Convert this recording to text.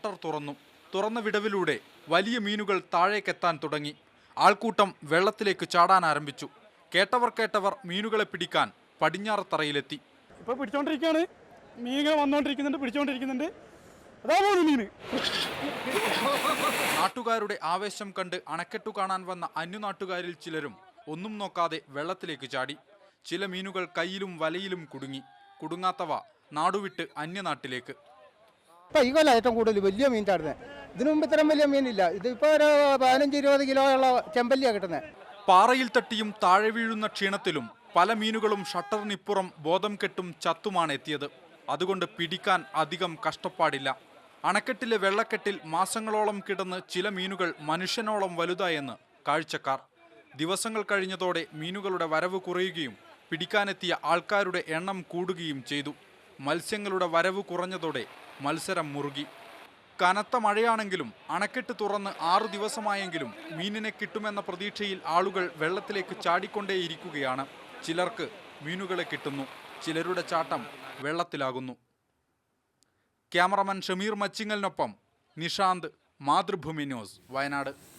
Shutter തുറന്നു. തുറന്ന വിടവിലൂടെ വലിയ മീനുകൾ താഴേക്കെത്താൻ തുടങ്ങി. ആൾക്കൂട്ടം വെള്ളത്തിലേക്ക് ചാടാൻ ആരംഭിച്ചു. കേട്ടവർ കേട്ടവർ മീനുകളെ പിടിക്കാൻ പടിഞ്ഞാറത്തറയിലെത്തി ഇപ്പോൾ പിടിച്ചോണ്ടിരിക്കുകയാണ് മീൻ ഇങ്ങനെ വന്നുകൊണ്ടിരിക്കുന്നുണ്ട് പിടിച്ചോണ്ടിരിക്കുന്നുണ്ട്. അതാ മീൻ നാട്ടുകാരുടെ ആവേശം കണ്ട് അണക്കെട്ടു കാണാൻ വന്ന അന്യനാട്ടുകാരിൽ ചിലരും ഒന്നും നോക്കാതെ വെള്ളത്തിലേക്ക് ചാടി. ചില മീനുകൾ കയ്യിലും വലയിലും കുടുങ്ങി. കുടുങ്ങാത്തവ നാടുവിട്ട് അന്യനാട്ടിലേക്ക്. ഇപ്പം ഈ കൊല്ലം ഏറ്റവും കൂടുതൽ വലിയ മീൻ ചാടുന്നത് ഇതിനു മുമ്പ് ഇത്രയും വലിയ മീനില്ല. ഇതിപ്പോൾ ഒരു പതിനഞ്ച് ഇരുപത് കിലോ ഉള്ള ചെമ്പല്ലിയാണ് കിട്ടുന്നത്. പാറയിൽ തട്ടിയും താഴെ വീഴുന്ന ക്ഷീണത്തിലും പല മീനുകളും ഷട്ടറിനിപ്പുറം ബോധം കെട്ടും ചത്തുമാണ് എത്തിയത്. അതുകൊണ്ട് പിടിക്കാൻ അധികം കഷ്ടപ്പാടില്ല. അണക്കെട്ടിലെ വെള്ളക്കെട്ടിൽ മാസങ്ങളോളം കിടന്ന് ചില മീനുകൾ മനുഷ്യനോളം വലുതായെന്ന് കാഴ്ചക്കാർ. ദിവസങ്ങൾ കഴിഞ്ഞതോടെ മീനുകളുടെ വരവ് കുറയുകയും പിടിക്കാനെത്തിയ ആൾക്കാരുടെ എണ്ണം കൂടുകയും ചെയ്തു. മത്സ്യങ്ങളുടെ വരവ് കുറഞ്ഞതോടെ മത്സരം മുറുകി. കനത്ത മഴയാണെങ്കിലും അണക്കെട്ട് തുറന്ന് ആറു ദിവസമായെങ്കിലും മീനിനെ കിട്ടുമെന്ന പ്രതീക്ഷയിൽ ആളുകൾ വെള്ളത്തിലേക്ക് ചാടിക്കൊണ്ടേയിരിക്കുകയാണ്. ചിലർക്ക് മീനുകളെ കിട്ടുന്നു. ചിലരുടെ ചാട്ടം വെള്ളത്തിലാകുന്നു. ക്യാമറമാൻ ഷമീർ മച്ചിങ്ങലിനൊപ്പം നിഷാന്ത് മാതൃഭൂമി ന്യൂസ് വയനാട്.